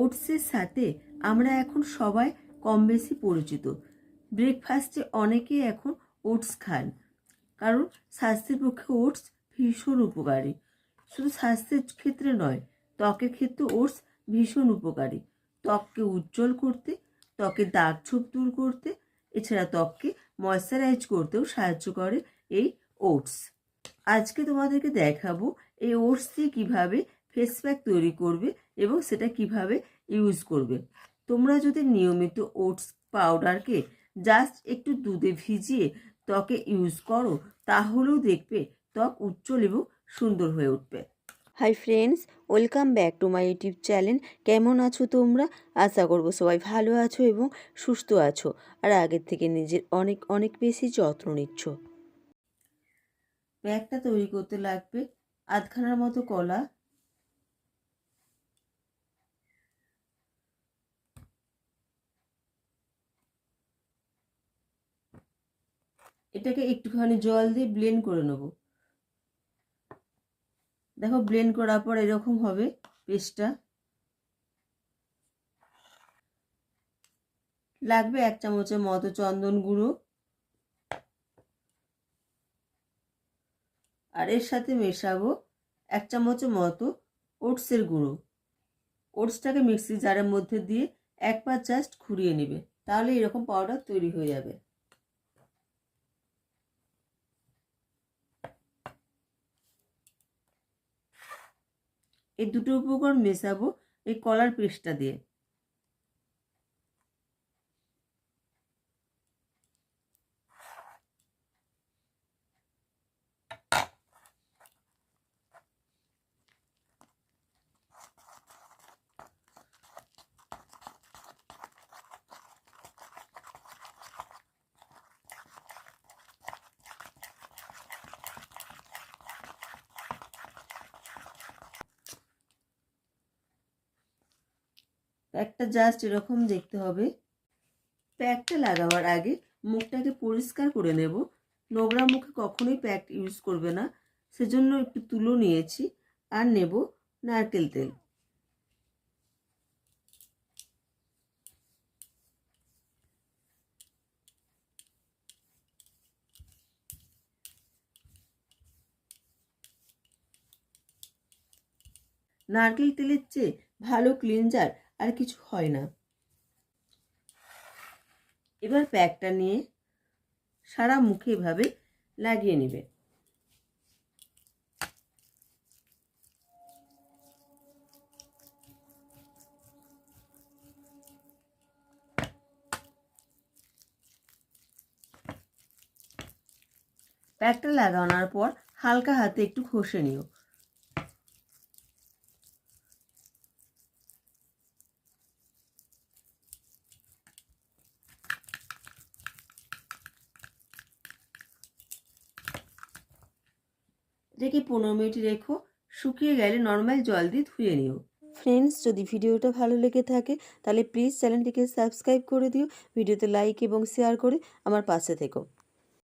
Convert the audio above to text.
ওটসের সাথে আমরা এখন সবাই কম বেশি পরিচিত। ব্রেকফাস্টে অনেকেই এখন ওটস খান, কারণ স্বাস্থ্যের পক্ষে ওটস ভীষণ উপকারী। শুধু স্বাস্থ্যের ক্ষেত্রে নয়, ত্বকের ক্ষেত্রে ওটস ভীষণ উপকারী। ত্বককে উজ্জ্বল করতে, ত্বকের দাগ ছোপ দূর করতে, এছাড়া ত্বককে ময়শ্চারাইজ করতেও সাহায্য করে এই ওটস। আজকে তোমাদেরকে দেখাবো এই ওটস দিয়ে কীভাবে ফেস প্যাক তৈরি করবে এবং সেটা কীভাবে ইউজ করবে। তোমরা যদি নিয়মিত ওটস পাউডারকে জাস্ট একটু দুধে ভিজিয়ে ত্বকে ইউজ করো তাহলেও দেখবে ত্বক উজ্জ্বল এবং সুন্দর হয়ে উঠবে। Hi friends welcome back to my YouTube channel কেমন আছো তোমরা? আশা করব সবাই ভালো আছো এবং সুস্থ আছো। আর আগের থেকে নিজের অনেক অনেক বেশি যত্ন নিচ্ছ। প্যাকটা তৈরি করতে লাগবে আধখানার মতো কলা এটাকে একটুখানি জল দিয়ে ব্লেন্ড করে নেব। দেখো ব্লেন্ড করার পর এরকম হবে পেস্টটা লাগবে এক চামচের মতো চন্দন গুঁড়ো। আর এর সাথে মেশাবো এক চামচের মতো ওটসের গুঁড়ো। ওটসটাকে মিক্সি জারের মধ্যে দিয়ে একবার জাস্ট ঘুরিয়ে নেবে, তাহলে এরকম পাউডার তৈরি হয়ে যাবে। এই দুটো উপকরণ মেশাবো এই কলার পেস্টটা দিয়ে। প্যাকটা জাস্ট এরকম দেখতে হবে। প্যাকটা লাগাবার আগে মুখটাকে পরিষ্কার করে নেব। নোংরা মুখে কখনোই প্যাক ইউজ করবে না। সেজন্য একটু তুলো নিয়েছি আর নেব নারকেল তেল। নারকেল তেলের চেয়ে ভালো ক্লিনজার আর কিছু হয় না। এবার প্যাকটা নিয়ে সারা মুখে এভাবে লাগিয়ে নেবে। প্যাকটা লাগানোর পর হালকা হাতে একটু ঘষে নিও। রেখে পনেরো মিনিট রেখো, শুকিয়ে গেলে নর্মাল জল দিয়ে ধুয়ে নিও। ফ্রেন্ডস যদি ভিডিওটা ভালো লেগে থাকে, তাহলে প্লিজ চ্যানেলটিকে সাবস্ক্রাইব করে দিও, ভিডিওতে লাইক এবং শেয়ার করে আমার পাশে থেকো।